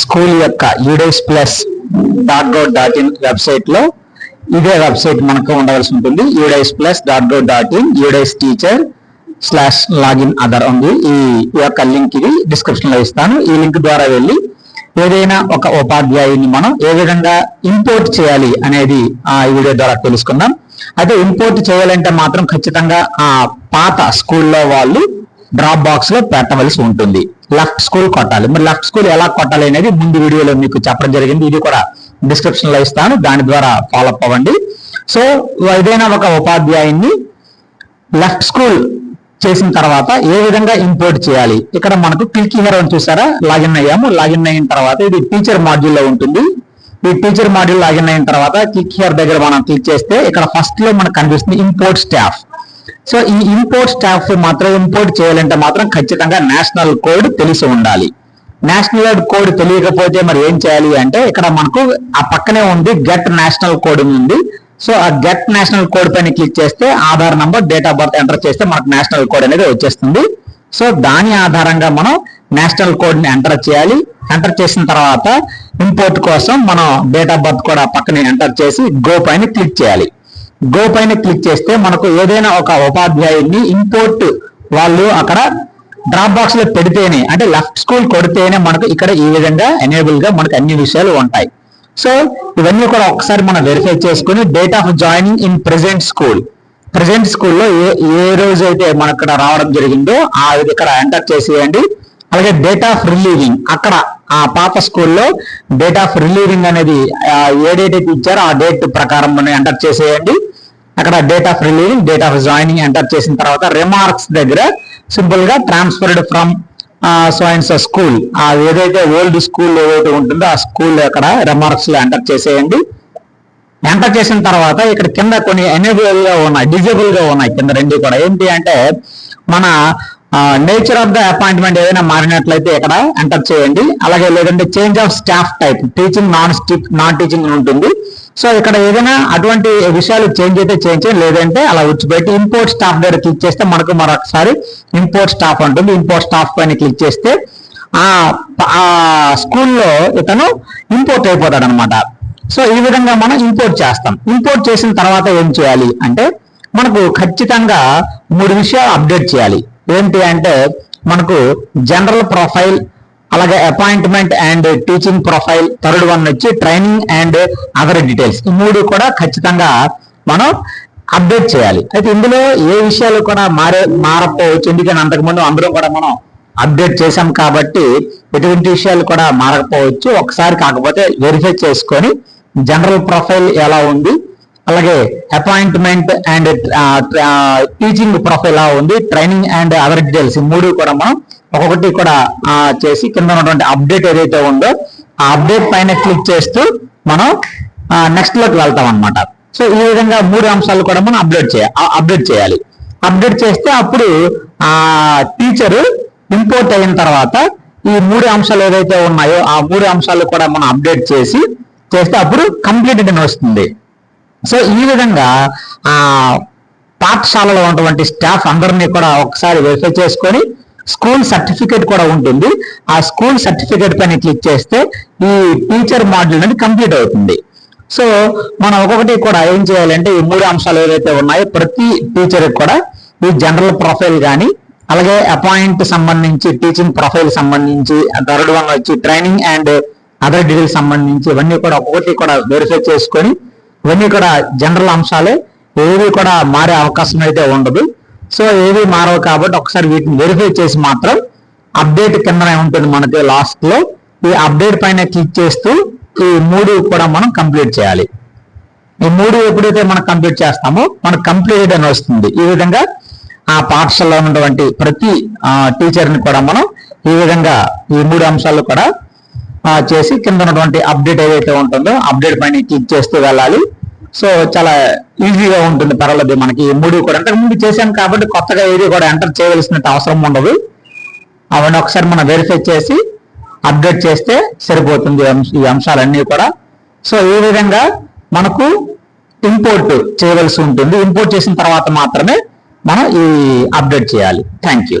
School యొక్క UDISE plus dot go dot in వెబ్సైట్లో ఇదే వెబ్సైట్ మనకు ఉండవలసి ఉంటుంది. UDISE plus dot go dot in UDISE teacher slash login other ఉంది. ఈ యొక్క లింక్ ఇది డిస్క్రిప్షన్లో ఇస్తాను. ఈ లింక్ ద్వారా వెళ్ళి ఏదైనా ఒక ఉపాధ్యాయుని మనం ఏ విధంగా ఇంపోర్ట్ చేయాలి అనేది ఆ వీడియో ద్వారా తెలుసుకుందాం. అయితే ఇంపోర్ట్ చేయాలంటే మాత్రం ఖచ్చితంగా ఆ పాత స్కూల్లో వాళ్ళు డ్రాప్ బాక్స్లో పెట్టవలసి ఉంటుంది. లెఫ్ట్ స్కూల్ కొట్టాలి. మరి లెఫ్ట్ స్కూల్ ఎలా కొట్టాలి అనేది ముందు వీడియోలో మీకు చెప్పడం జరిగింది. ఇది కూడా డిస్క్రిప్షన్లో ఇస్తాను. దాని ద్వారా ఫాలో అప్ అవ్వండి. సో ఏదైనా ఒక ఉపాధ్యాయుని లెఫ్ట్ స్కూల్ చేసిన తర్వాత ఏ విధంగా ఇంపోర్ట్ చేయాలి? ఇక్కడ మనకు క్లిక్ హియర్ అని చూసారా? లాగిన్ అయ్యాము. లాగిన్ అయిన తర్వాత ఇది టీచర్ మాడ్యూల్లో ఉంటుంది. ఈ టీచర్ మాడ్యూల్ లాగిన్ అయిన తర్వాత క్లిక్ హియర్ దగ్గర మనం క్లిక్ చేస్తే ఇక్కడ ఫస్ట్లో మనకు కనిపిస్తుంది ఇంపోర్ట్ స్టాఫ్ సో ఈ ఇంపోర్ట్ స్టాఫ్ మాత్రం ఇంపోర్ట్ చేయాలంటే మాత్రం ఖచ్చితంగా నేషనల్ కోడ్ తెలిసి ఉండాలి. నేషనల్ కోడ్ తెలియకపోతే మరి ఏం చేయాలి అంటే ఇక్కడ మనకు ఆ పక్కనే ఉంది గెట్ నేషనల్ కోడ్ ఉంది. సో ఆ గెట్ నేషనల్ కోడ్ పైన క్లిక్ చేస్తే Aadhaar number date of birth enter చేస్తే మనకు నేషనల్ కోడ్ అనేది వచ్చేస్తుంది. సో దాని ఆధారంగా మనం నేషనల్ కోడ్ని ఎంటర్ చేయాలి. ఎంటర్ చేసిన తర్వాత ఇంపోర్ట్ కోసం మనం డేట్ ఆఫ్ బర్త్ కూడా పక్కనే ఎంటర్ చేసి గో పైన క్లిక్ చేయాలి. గో పైన క్లిక్ చేస్తే మనకు ఏదైనా ఒక ఉపాధ్యాయుడిని ఇంపోర్ట్ వాళ్ళు అక్కడ డ్రాప్ బాక్స్లో పెడితేనే అంటే లెఫ్ట్ స్కూల్ కొడితేనే మనకు ఇక్కడ ఈ విధంగా ఎనేబుల్గా మనకు అన్ని విషయాలు ఉంటాయి. సో ఇవన్నీ కూడా ఒకసారి మనం వెరిఫై చేసుకుని date of joining in present school present స్కూల్లో ఏ ఏ రోజు అయితే మనకు ఇక్కడ రావడం జరిగిందో ఆ ఇక్కడ ఎంటర్ చేసేయండి. అలాగే డేట్ ఆఫ్ రిలీవింగ్ అక్కడ ఆ పాప స్కూల్లో డేట్ ఆఫ్ రిలీవింగ్ అనేది ఏ డేట్ అయితే ఇచ్చారో ఆ డేట్ ప్రకారం మనం ఎంటర్ చేసేయండి. అక్కడ date of relieving date of joining enter చేసిన తర్వాత రిమార్క్స్ దగ్గర సింపుల్గా transferred from so and so school ఆ ఏదైతే ఓల్డ్ స్కూల్ ఏదైతే ఉంటుందో ఆ స్కూల్ అక్కడ రిమార్క్స్లో ఎంటర్ చేసేయండి. ఎంటర్ చేసిన తర్వాత ఇక్కడ కింద కొన్ని ఎనేబుల్గా ఉన్నాయి డిజేబుల్గా ఉన్నాయి. కింద రెండు కూడా. ఏంటి అంటే మన నేచర్ ఆఫ్ ద అపాయింట్మెంట్ ఏదైనా మారినట్లయితే ఇక్కడ ఎంటర్ చేయండి. అలాగే లేదంటే change of staff type teaching non stick non teaching ఉంటుంది. సో ఇక్కడ ఏదైనా అటువంటి విషయాలు చేంజ్ అయితే చేంజ్ చేయండి. లేదంటే అలా వచ్చిపెట్టి ఇంపోర్ట్ స్టాఫ్ దగ్గర క్లిక్ చేస్తే మనకు మరొకసారి ఇంపోర్ట్ స్టాఫ్ ఉంటుంది. ఇంపోర్ట్ స్టాఫ్ పైన క్లిక్ చేస్తే ఆ ఆ స్కూల్లో ఇతను ఇంపోర్ట్ అయిపోతాడు అనమాట సో ఈ విధంగా మనం ఇంపోర్ట్ చేస్తాం. ఇంపోర్ట్ చేసిన తర్వాత ఏం చేయాలి అంటే మనకు ఖచ్చితంగా మూడు విషయాలు అప్డేట్ చేయాలి. ఏంటి అంటే మనకు జనరల్ ప్రొఫైల్ అలాగే appointment and teaching profile third one వచ్చి ట్రైనింగ్ అండ్ అదర్ డీటెయిల్స్ ఈ మూడు కూడా ఖచ్చితంగా మనం అప్డేట్ చేయాలి. అయితే ఇందులో ఏ విషయాలు కూడా మారే మారకపోవచ్చు. ఎందుకంటే అంతకుముందు అందరం కూడా మనం అప్డేట్ చేశాం కాబట్టి ఎటువంటి విషయాలు కూడా మారకపోవచ్చు. ఒకసారి కాకపోతే వెరిఫై చేసుకొని జనరల్ ప్రొఫైల్ ఎలా ఉంది అలాగే అపాయింట్మెంట్ అండ్ టీచింగ్ ప్రొఫైల్ ఎలా ఉంది ట్రైనింగ్ అండ్ అదర్ డీటెయిల్స్ మూడు కూడా మనం ఒక్కొక్కటి కూడా uh, చేసి కింద ఉన్నటువంటి అప్డేట్ ఏదైతే ఉందో ఆ అప్డేట్ పైన క్లిక్ చేస్తూ మనం uh, నెక్స్ట్లోకి వెళ్తాం అనమాట సో ఈ విధంగా మూడు అంశాలు కూడా మనం అప్డేట్ uh, చేయాలి అప్డేట్ చేయాలి. అప్డేట్ చేస్తే అప్పుడు ఆ టీచరు ఇంపోర్ట్ అయిన తర్వాత ఈ మూడు అంశాలు ఏదైతే ఉన్నాయో ఆ మూడు అంశాలు కూడా మనం అప్డేట్ చేసి చేస్తే అప్పుడు కంప్లీటెడ్ అని వస్తుంది. సో ఈ విధంగా ఆ పాఠశాలలో ఉన్నటువంటి స్టాఫ్ అందరినీ కూడా ఒకసారి వెరిఫై చేసుకొని స్కూల్ సర్టిఫికేట్ కూడా ఉంటుంది. ఆ స్కూల్ సర్టిఫికేట్ పైన క్లిక్ చేస్తే ఈ టీచర్ మాడ్యూల్ అనేది కంప్లీట్ అవుతుంది. సో మనం ఒక్కొక్కటి కూడా ఏం చేయాలంటే ఈ మూడు అంశాలు ఏవైతే ఉన్నాయో ప్రతి టీచర్ కూడా ఈ జనరల్ ప్రొఫైల్ కానీ అలాగే అపాయింట్ సంబంధించి టీచింగ్ ప్రొఫైల్ సంబంధించి థర్డ్ వన్ వచ్చి ట్రైనింగ్ అండ్ అదర్ డీటెయిల్స్ సంబంధించి ఇవన్నీ కూడా ఒక్కొక్కటి కూడా వెరిఫై చేసుకొని ఇవన్నీ కూడా జనరల్ అంశాలే. ఏవి కూడా మారే అవకాశం అయితే ఉండదు. సో ఏవి మారవు కాబట్టి ఒకసారి వీటిని వెరిఫై చేసి మాత్రం అప్డేట్ కిందనే ఉంటుంది మనకి లాస్ట్లో. ఈ అప్డేట్ పైన క్లిక్ చేస్తూ ఈ మూడు కూడా మనం కంప్లీట్ చేయాలి. ఈ మూడు ఎప్పుడైతే మనం కంప్లీట్ చేస్తామో మనకు కంప్లీట్ అని వస్తుంది. ఈ విధంగా ఆ పాఠశాలలో ఉన్నటువంటి ప్రతి టీచర్ని కూడా మనం ఈ విధంగా ఈ మూడు అంశాలు కూడా చేసి కింద ఉన్నటువంటి అప్డేట్ ఏదైతే ఉంటుందో అప్డేట్ పైన క్లిక్ చేస్తూ వెళ్ళాలి. సో చాలా ఈజీగా ఉంటుంది పర్వాలేదు మనకి. ఈ మూడు కూడా అంతకు ముందు చేశాను కాబట్టి కొత్తగా ఏది కూడా ఎంటర్ చేయవలసిన అవసరం ఉండదు. అవన్నీ ఒకసారి మనం వెరిఫై చేసి అప్డేట్ చేస్తే సరిపోతుంది ఈ అంశాలన్నీ కూడా. సో ఈ విధంగా మనకు ఇంపోర్ట్ చేయవలసి ఉంటుంది. ఇంపోర్ట్ చేసిన తర్వాత మాత్రమే మనం ఈ అప్డేట్ చేయాలి. Thank you